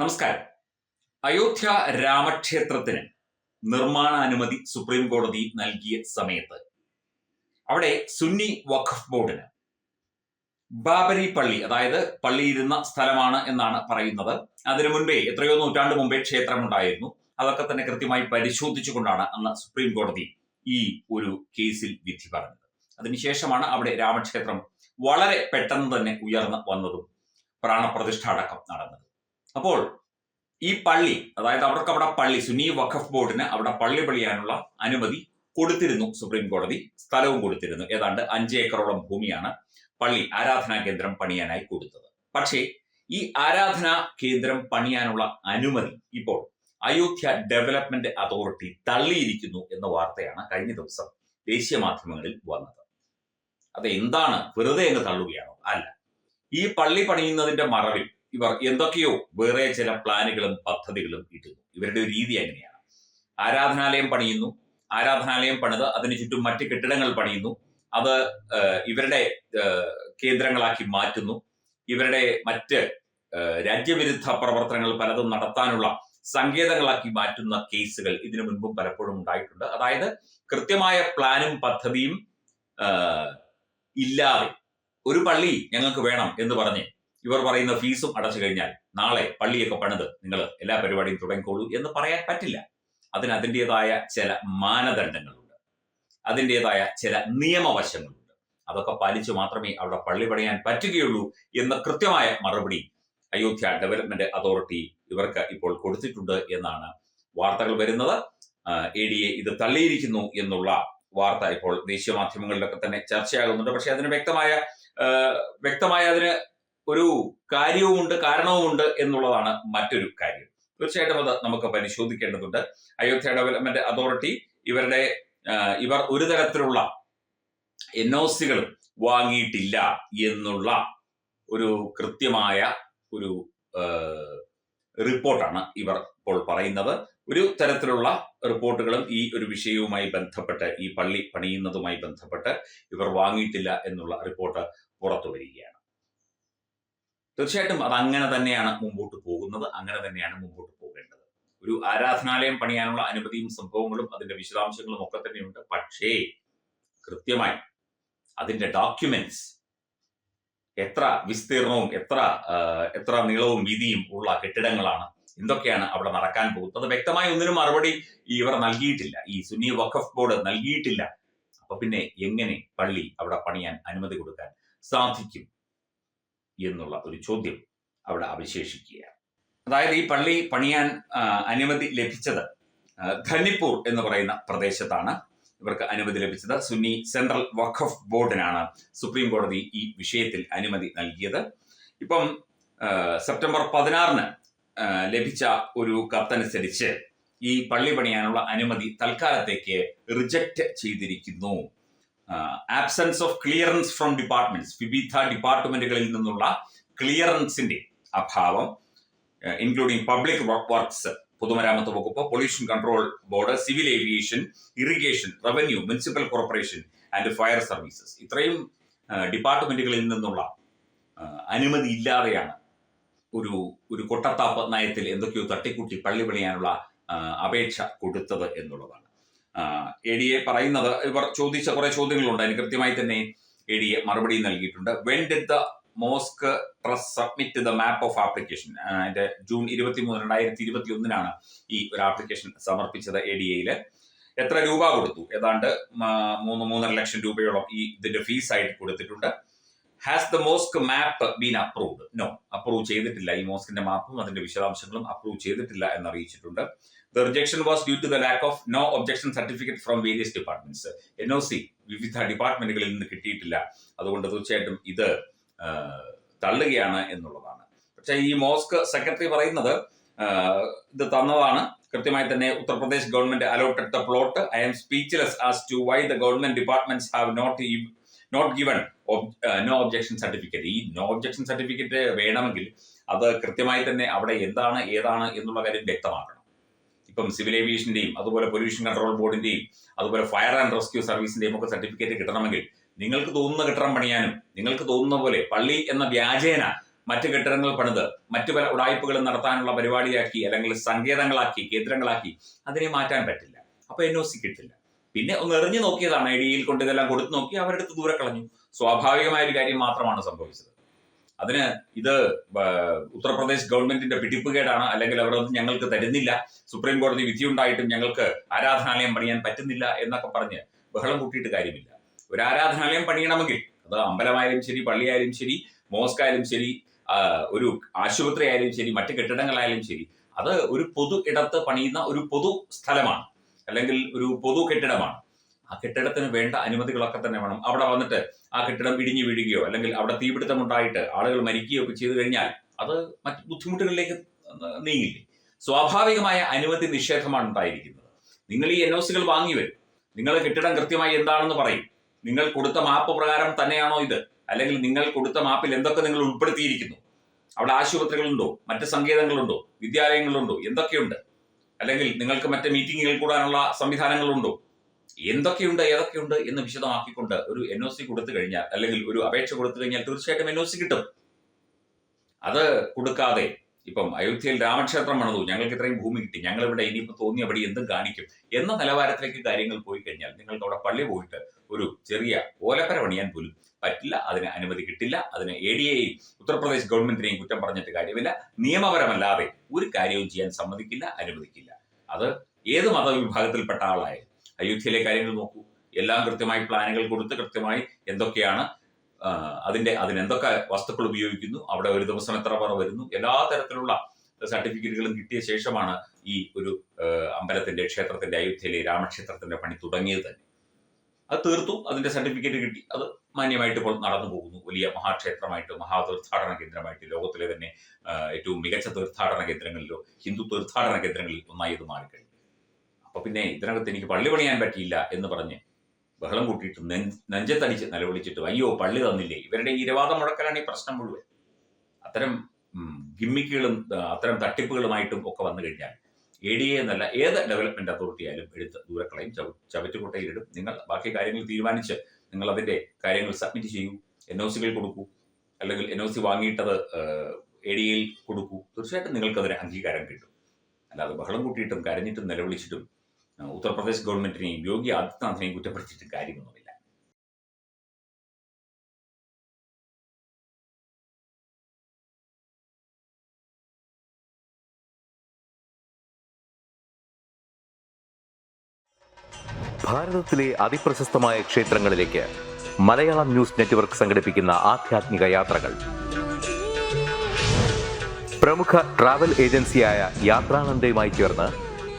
നമസ്കാരം. അയോധ്യ രാമക്ഷേത്രത്തിന് നിർമ്മാണാനുമതി സുപ്രീം കോടതി നൽകിയ സമയത്ത് അവിടെ സുന്നി വഖഫ് ബോർഡിന് ബാബരി പള്ളി അതായത് പള്ളിയിരുന്ന സ്ഥലമാണ് എന്നാണ് പറയുന്നത്. അതിനു മുൻപേ എത്രയോ നൂറ്റാണ്ട് മുമ്പേ ക്ഷേത്രമുണ്ടായിരുന്നു. അതൊക്കെ തന്നെ കൃത്യമായി പരിശോധിച്ചുകൊണ്ടാണ് അന്ന് സുപ്രീം കോടതി ഈ ഒരു കേസിൽ വിധി പറഞ്ഞത്. അതിനുശേഷമാണ് അവിടെ രാമക്ഷേത്രം വളരെ പെട്ടെന്ന് തന്നെ ഉയർന്നു വന്നതും പ്രാണപ്രതിഷ്ഠ അടക്കം നടന്നത്. അപ്പോൾ ഈ പള്ളി അതായത് അവർക്ക് അവിടെ പള്ളി സുന്നി വഖഫ് ബോർഡിന് അവിടെ പള്ളി പണിയാനുള്ള അനുമതി കൊടുത്തിരുന്നു സുപ്രീം കോടതി. സ്ഥലവും കൊടുത്തിരുന്നു. ഏതാണ്ട് അഞ്ച് ഏക്കറോളം ഭൂമിയാണ് പള്ളി ആരാധനാ കേന്ദ്രം പണിയാനായി കൊടുത്തത്. പക്ഷേ ഈ ആരാധനാ കേന്ദ്രം പണിയാനുള്ള അനുമതി ഇപ്പോൾ അയോധ്യ ഡെവലപ്മെന്റ് അതോറിറ്റി തള്ളിയിരിക്കുന്നു എന്ന വാർത്തയാണ് കഴിഞ്ഞ ദിവസം ദേശീയ മാധ്യമങ്ങളിൽ വന്നത്. അത് എന്താണ് വെറുതെ അങ്ങ് തള്ളുകയാണോ? അല്ല. ഈ പള്ളി പണിയുന്നതിന്റെ മറവിൽ ഇവർ എന്തൊക്കെയോ വേറെ ചില പ്ലാനുകളും പദ്ധതികളും ഇടുന്നു ഇവരുടെ രീതി അങ്ങനെയാണ്. ആരാധനാലയം പണിയുന്നു. ആരാധനാലയം പണിത് അതിനു ചുറ്റും മറ്റ് കെട്ടിടങ്ങൾ പണിയുന്നു. അത് ഇവരുടെ കേന്ദ്രങ്ങളാക്കി മാറ്റുന്നു. ഇവരുടെ മറ്റ് രാജ്യവിരുദ്ധ പ്രവർത്തനങ്ങൾ പലതും നടത്താനുള്ള സങ്കേതങ്ങളാക്കി മാറ്റുന്ന കേസുകൾ ഇതിനു മുൻപും പലപ്പോഴും ഉണ്ടായിട്ടുണ്ട്. അതായത് കൃത്യമായ പ്ലാനും പദ്ധതിയും ഇല്ലാതെ ഒരു പള്ളി ഞങ്ങൾക്ക് വേണം എന്ന് പറഞ്ഞ് ഇവർ പറയുന്ന ഫീസും അടച്ചു കഴിഞ്ഞാൽ നാളെ പള്ളിയൊക്കെ പണിത് നിങ്ങൾ എല്ലാ പരിപാടിയും തുടങ്ങിക്കോളൂ എന്ന് പറയാൻ പറ്റില്ല. അതിന് അതിന്റെതായ ചില മാനദണ്ഡങ്ങളുണ്ട്. അതിന്റെതായ ചില നിയമവശങ്ങളുണ്ട്. അതൊക്കെ പാലിച്ചു മാത്രമേ അവിടെ പള്ളി പണിയാൻ പറ്റുകയുള്ളൂ എന്ന കൃത്യമായ മറുപടി അയോധ്യ ഡെവലപ്മെന്റ് അതോറിറ്റി ഇവർക്ക് ഇപ്പോൾ കൊടുത്തിട്ടുണ്ട് എന്നാണ് വാർത്തകൾ വരുന്നത്. എ ഡി എ ഇത് തള്ളിയിരിക്കുന്നു എന്നുള്ള വാർത്ത ഇപ്പോൾ ദേശീയ മാധ്യമങ്ങളിലൊക്കെ തന്നെ ചർച്ചയാകുന്നുണ്ട്. പക്ഷെ അതിന് വ്യക്തമായ വ്യക്തമായ അതിന് ഒരു കാര്യവുമുണ്ട് കാരണവുമുണ്ട് എന്നുള്ളതാണ് മറ്റൊരു കാര്യം. തീർച്ചയായിട്ടും അത് നമുക്ക് പരിശോധിക്കേണ്ടതുണ്ട്. അയോധ്യ ഡെവലപ്മെന്റ് അതോറിറ്റി ഇവരുടെ ഇവർ ഒരു തരത്തിലുള്ള എൻ ഒ സികളും വാങ്ങിയിട്ടില്ല എന്നുള്ള ഒരു കൃത്യമായ ഒരു റിപ്പോർട്ടാണ് ഇവർ ഇപ്പോൾ പറയുന്നത്. ഒരു തരത്തിലുള്ള റിപ്പോർട്ടുകളും ഈ ഒരു വിഷയവുമായി ബന്ധപ്പെട്ട് ഈ പള്ളി പണിയുന്നതുമായി ബന്ധപ്പെട്ട് ഇവർ വാങ്ങിയിട്ടില്ല എന്നുള്ള റിപ്പോർട്ട് പുറത്തു വരികയാണ് തീർച്ചയായിട്ടും അത് അങ്ങനെ തന്നെയാണ് മുമ്പോട്ട് പോകുന്നത്. അങ്ങനെ തന്നെയാണ് മുമ്പോട്ട് പോകേണ്ടത്. ഒരു ആരാധനാലയം പണിയാനുള്ള അനുമതിയും സംഭവങ്ങളും അതിന്റെ വിശദാംശങ്ങളും ഒക്കെ തന്നെയുണ്ട്. പക്ഷേ കൃത്യമായി അതിന്റെ ഡോക്യുമെന്റ്സ് എത്ര വിസ്തീർണവും എത്ര എത്ര നീളവും വീതിയും ഉള്ള കെട്ടിടങ്ങളാണ് എന്തൊക്കെയാണ് അവിടെ നടക്കാൻ പോകുന്നത്. അത് വ്യക്തമായി ഒന്നിനും മറുപടി ഇവർ നൽകിയിട്ടില്ല. ഈ സുന്നി വഖഫ് ബോർഡ് നൽകിയിട്ടില്ല. അപ്പൊ പിന്നെ എങ്ങനെ പള്ളി അവിടെ പണിയാൻ അനുമതി കൊടുക്കാൻ സാധിക്കും? എന്നുള്ള ഒരു ചോദ്യം അവിടെ അവശേഷിക്കുകയാണ്. അതായത് ഈ പള്ളി പണിയാൻ അനുമതി ലഭിച്ചത് ധനിപ്പൂർ എന്ന് പറയുന്ന പ്രദേശത്താണ് ഇവർക്ക് അനുമതി ലഭിച്ചത്. സുന്നി സെൻട്രൽ വഖഫ് ബോർഡിനാണ് സുപ്രീം കോടതി ഈ വിഷയത്തിൽ അനുമതി നൽകിയത്. ഇപ്പം സെപ്റ്റംബർ പതിനാറിന് ലഭിച്ച ഒരു കത്തനുസരിച്ച് ഈ പള്ളി പണിയാനുള്ള അനുമതി തൽക്കാലത്തേക്ക് റിജക്റ്റ് ചെയ്തിരിക്കുന്നു. Absence of clearance from departments വിവിധ ഡിപ്പാർട്ട്മെന്റുകളിൽ നിന്നുള്ള ക്ലിയറൻസിന്റെ അഭാവം ഇൻക്ലൂഡിംഗ് പബ്ലിക് വർക്ക്സ് പൊതുമരാമത്ത് വകുപ്പ് pollution control board civil aviation irrigation revenue municipal corporation and fire services ഇത്രയും ഡിപ്പാർട്ട്മെന്റുകളിൽ നിന്നുള്ള അനുമതി ഇല്ലാതെയാണ് ഒരു ഒരു കൊട്ടത്താപ്പ് നയത്തിൽ എന്തൊക്കെയോ തട്ടിക്കൂട്ടി പള്ളി പണിയാനുള്ള അപേക്ഷ കൊടുത്തത് എന്നുള്ളതാണ്. എ ഡി എ പറയുന്നത് ഇവർ ചോദിച്ച കുറെ ചോദ്യങ്ങളുണ്ട്. അതിന് കൃത്യമായി തന്നെ എ ഡി എ മറുപടി നൽകിയിട്ടുണ്ട്. When did the mosque trust submit the map of application അതിന്റെ ജൂൺ ഇരുപത്തി മൂന്ന് രണ്ടായിരത്തി ഇരുപത്തി ഒന്നിനാണ് ഈ ഒരു ആപ്ലിക്കേഷൻ സമർപ്പിച്ചത് എ ഡി എയിൽ എത്ര രൂപ കൊടുത്തു? ഏതാണ്ട് മൂന്ന് മൂന്നര ലക്ഷം രൂപയോളം ഈ ഇതിന്റെ ഫീസ് ആയിട്ട് കൊടുത്തിട്ടുണ്ട്. Has the mosque map been approved no approve ചെയ്തിട്ടില്ല. ഈ മോസ്കിന്റെ മാപ്പും അതിന്റെ വിശദാംശങ്ങളും അപ്രൂവ് ചെയ്തിട്ടില്ല എന്ന് അറിയിച്ചിട്ടുണ്ട് the rejection was due to the lack of no objection certificate various departments N O C വിവിധ ഡിപ്പാർട്ട്മെന്റുകളിൽ നിന്ന് കിട്ടിയിട്ടില്ല. അതുകൊണ്ട് തീർച്ചയായിട്ടും ഇത് തള്ളുകയാണ് എന്നുള്ളതാണ്. പക്ഷേ ഈ മോസ്ക് സെക്രട്ടറി പറയുന്നത് ഇത് തന്നതാണ്. കൃത്യമായി തന്നെ Uttar Pradesh government allotted the plot. I am speechless as to why the government departments have not not given no objection certificate. ഈ നോ ഒബ്ജക്ഷൻ സർട്ടിഫിക്കറ്റ് വേണമെങ്കിൽ അത് കൃത്യമായി തന്നെ അവിടെ എന്താണ് ഏതാണ് എന്നുള്ള കാര്യം വ്യക്തമാക്കണം. ഇപ്പം സിവിൽ ഏവിയേഷന്റെയും അതുപോലെ പൊല്യൂഷൻ കൺട്രോൾ ബോർഡിന്റെയും അതുപോലെ ഫയർ ആൻഡ് റെസ്ക്യൂ സർവീസിന്റെയും ഒക്കെ സർട്ടിഫിക്കറ്റ് കിട്ടണമെങ്കിൽ നിങ്ങൾക്ക് തോന്നുന്ന കെട്ടിടം പണിയാനും നിങ്ങൾക്ക് തോന്നുന്ന പോലെ പള്ളി എന്ന വ്യാജേന മറ്റ് കെട്ടിടങ്ങൾ പണിത് മറ്റു പല ഉടായ്പകളും നടത്താനുള്ള പരിപാടിയാക്കി അല്ലെങ്കിൽ സങ്കേതങ്ങളാക്കി കേന്ദ്രങ്ങളാക്കി അതിനെ മാറ്റാൻ പറ്റില്ല. അപ്പൊ എൻ ഒ സി കിട്ടില്ല. പിന്നെ ഒന്ന് എറിഞ്ഞു നോക്കിയതാണ് ഐ ഡിയിൽ കൊണ്ട് ഇതെല്ലാം കൊടുത്തു നോക്കി അവരെടുത്ത് ദൂരെ കളഞ്ഞു. സ്വാഭാവികമായ ഒരു കാര്യം മാത്രമാണ് സംഭവിച്ചത്. അതിന് ഇത് ഉത്തർപ്രദേശ് ഗവൺമെന്റിന്റെ പിടിപ്പുകേടാണ് അല്ലെങ്കിൽ അവരൊന്നും ഞങ്ങൾക്ക് തരുന്നില്ല. സുപ്രീം കോടതി വിധിയുണ്ടായിട്ടും ഞങ്ങൾക്ക് ആരാധനാലയം പണിയാൻ പറ്റുന്നില്ല എന്നൊക്കെ പറഞ്ഞ് ബഹളം കൂട്ടിയിട്ട് കാര്യമില്ല. ഒരു ആരാധനാലയം പണിയണമെങ്കിൽ അത് അമ്പലമായാലും ശരി പള്ളിയായാലും ശരി മോസ്കായാലും ശരി ഒരു ആശുപത്രി ആയാലും ശരി മറ്റ് കെട്ടിടങ്ങളായാലും ശരി അത് ഒരു പൊതു ഇടത്ത് പണിയുന്ന ഒരു പൊതു സ്ഥലമാണ്. അല്ലെങ്കിൽ ഒരു പൊതു കെട്ടിടമാണ്. ആ കെട്ടിടത്തിന് വേണ്ട അനുമതികളൊക്കെ തന്നെ വേണം. അവിടെ വന്നിട്ട് ആ കെട്ടിടം ഇടിഞ്ഞു വീഴുകയോ അല്ലെങ്കിൽ അവിടെ തീപിടുത്തം ഉണ്ടായിട്ട് ആളുകൾ മരിക്കുകയോ ഒക്കെ ചെയ്തു കഴിഞ്ഞാൽ അത് മറ്റ് ബുദ്ധിമുട്ടുകളിലേക്ക് നീങ്ങില്ലേ? സ്വാഭാവികമായ അനുമതി നിഷേധമാണ് ഉണ്ടായിരിക്കുന്നത്. നിങ്ങൾ ഈ എൻ ഒ സികൾ വാങ്ങി വരും. നിങ്ങൾ കെട്ടിടം കൃത്യമായി എന്താണെന്ന് പറയും. നിങ്ങൾ കൊടുത്ത മാപ്പ് പ്രകാരം തന്നെയാണോ ഇത്? അല്ലെങ്കിൽ നിങ്ങൾ കൊടുത്ത മാപ്പിൽ എന്തൊക്കെ നിങ്ങൾ ഉൾപ്പെടുത്തിയിരിക്കുന്നു? അവിടെ ആശുപത്രികളുണ്ടോ? മറ്റ് സങ്കേതങ്ങളുണ്ടോ? വിദ്യാലയങ്ങളുണ്ടോ? എന്തൊക്കെയുണ്ട്? അല്ലെങ്കിൽ നിങ്ങൾക്ക് മറ്റ് മീറ്റിങ്ങുകൾ കൂടാനുള്ള സംവിധാനങ്ങളുണ്ടോ? എന്തൊക്കെയുണ്ട് ഏതൊക്കെയുണ്ട് എന്ന് വിശദമാക്കിക്കൊണ്ട് ഒരു എൻ ഒ സി കൊടുത്തു കഴിഞ്ഞാൽ അല്ലെങ്കിൽ ഒരു അപേക്ഷ കൊടുത്തു കഴിഞ്ഞാൽ തീർച്ചയായിട്ടും എൻ ഒ സി കിട്ടും. അത് കൊടുക്കാതെ ഇപ്പം അയോധ്യയിൽ രാമക്ഷേത്രം പണിതു. ഞങ്ങൾക്ക് ഇത്രയും ഭൂമി കിട്ടി. ഞങ്ങൾ ഇവിടെ ഇനിയിപ്പോൾ തോന്നിയപടി എന്തും കാണിക്കും എന്ന നിലവാരത്തിലേക്ക് കാര്യങ്ങൾ പോയി കഴിഞ്ഞാൽ നിങ്ങൾക്ക് അവിടെ പള്ളി പോയിട്ട് ഒരു ചെറിയ ഓലപ്പര പണിയാൻ പോലും പറ്റില്ല. അതിന് അനുമതി കിട്ടില്ല. അതിന് എ ഡി എയും ഉത്തർപ്രദേശ് ഗവൺമെന്റിനെയും കുറ്റം പറഞ്ഞിട്ട് കാര്യമില്ല. നിയമപരമല്ലാതെ ഒരു കാര്യവും ചെയ്യാൻ സമ്മതിക്കില്ല അനുവദിക്കില്ല. അത് ഏത് മതവിഭാഗത്തിൽപ്പെട്ട ആളായാലും അയോധ്യയിലെ കാര്യങ്ങൾ നോക്കൂ. എല്ലാം കൃത്യമായി പ്ലാനുകൾ കൊടുത്ത് കൃത്യമായി എന്തൊക്കെയാണ് അതിന്റെ അതിന് എന്തൊക്കെ വസ്തുക്കൾ ഉപയോഗിക്കുന്നു അവിടെ ഒരു ദിവസം എത്ര പേർ വരുന്നു എല്ലാ തരത്തിലുള്ള സർട്ടിഫിക്കറ്റുകളും കിട്ടിയ ശേഷമാണ് ഈ ഒരു അമ്പലത്തിന്റെ ക്ഷേത്രത്തിന്റെ അയോധ്യയിലെ രാമക്ഷേത്രത്തിന്റെ പണി തുടങ്ങിയത് തന്നെ. അത് തീർത്തു അതിന്റെ സർട്ടിഫിക്കറ്റ് കിട്ടി. അത് മാന്യമായിട്ട് ഇപ്പോൾ നടന്നു പോകുന്നു. വലിയ മഹാക്ഷേത്രമായിട്ട് മഹാതീർത്ഥാടന കേന്ദ്രമായിട്ട് ലോകത്തിലെ തന്നെ ഏറ്റവും മികച്ച തീർത്ഥാടന കേന്ദ്രങ്ങളിലോ ഹിന്ദു തീർത്ഥാടന കേന്ദ്രങ്ങളിൽ ഒന്നായി ഇത് മാറിക്കഴിഞ്ഞു. അപ്പൊ പിന്നെ ഇതിനകത്ത് എനിക്ക് പള്ളി പണിയാൻ പറ്റിയില്ല എന്ന് പറഞ്ഞ് ബഹളം കൂട്ടിയിട്ട് നെഞ്ച് നെഞ്ചത്തടിച്ച് നിലവിളിച്ചിട്ട് അയ്യോ പള്ളി തന്നില്ലേ? ഇവരുടെ ഇരവാദം മുഴക്കലാണ് ഈ പ്രശ്നം മുഴുവൻ. അത്തരം ഗിമ്മിക്കുകളും അത്തരം തട്ടിപ്പുകളുമായിട്ടും ഒക്കെ വന്നു കഴിഞ്ഞാൽ എ ഡി എ എന്നല്ല ഏത് ഡെവലപ്മെന്റ് അതോറിറ്റി ആയാലും എടുത്ത് ദൂരക്കളയും ചവ ചവറ്റുകുട്ടയിലിടും. നിങ്ങൾ ബാക്കി കാര്യങ്ങൾ തീരുമാനിച്ച് നിങ്ങൾ അതിന്റെ കാര്യങ്ങൾ സബ്മിറ്റ് ചെയ്യൂ. എൻ ഒ സികൾ കൊടുക്കൂ. അല്ലെങ്കിൽ എൻ ഒ സി വാങ്ങിയിട്ടത് എ ഡി എയിൽ കൊടുക്കൂ. തീർച്ചയായിട്ടും നിങ്ങൾക്കതിന് അംഗീകാരം കിട്ടും. അല്ലാതെ ബഹളം കൂട്ടിയിട്ടും കരഞ്ഞിട്ടും നിലവിളിച്ചിട്ടും ഉത്തർപ്രദേശ് ഗവൺമെന്റിനെയും യോഗി ആദിത്യനാഥിനെയും കുറ്റപ്പെടുത്തിയിട്ട് കാര്യമൊന്നുമില്ല. ഭാരതത്തിലെ അതിപ്രശസ്തമായ ക്ഷേത്രങ്ങളിലേക്ക് മലയാളം ന്യൂസ് നെറ്റ്വർക്ക് സംഘടിപ്പിക്കുന്ന ആധ്യാത്മിക യാത്രകൾ. പ്രമുഖ ട്രാവൽ ഏജൻസിയായ യാത്രാനന്ദയുമായി ചേർന്ന്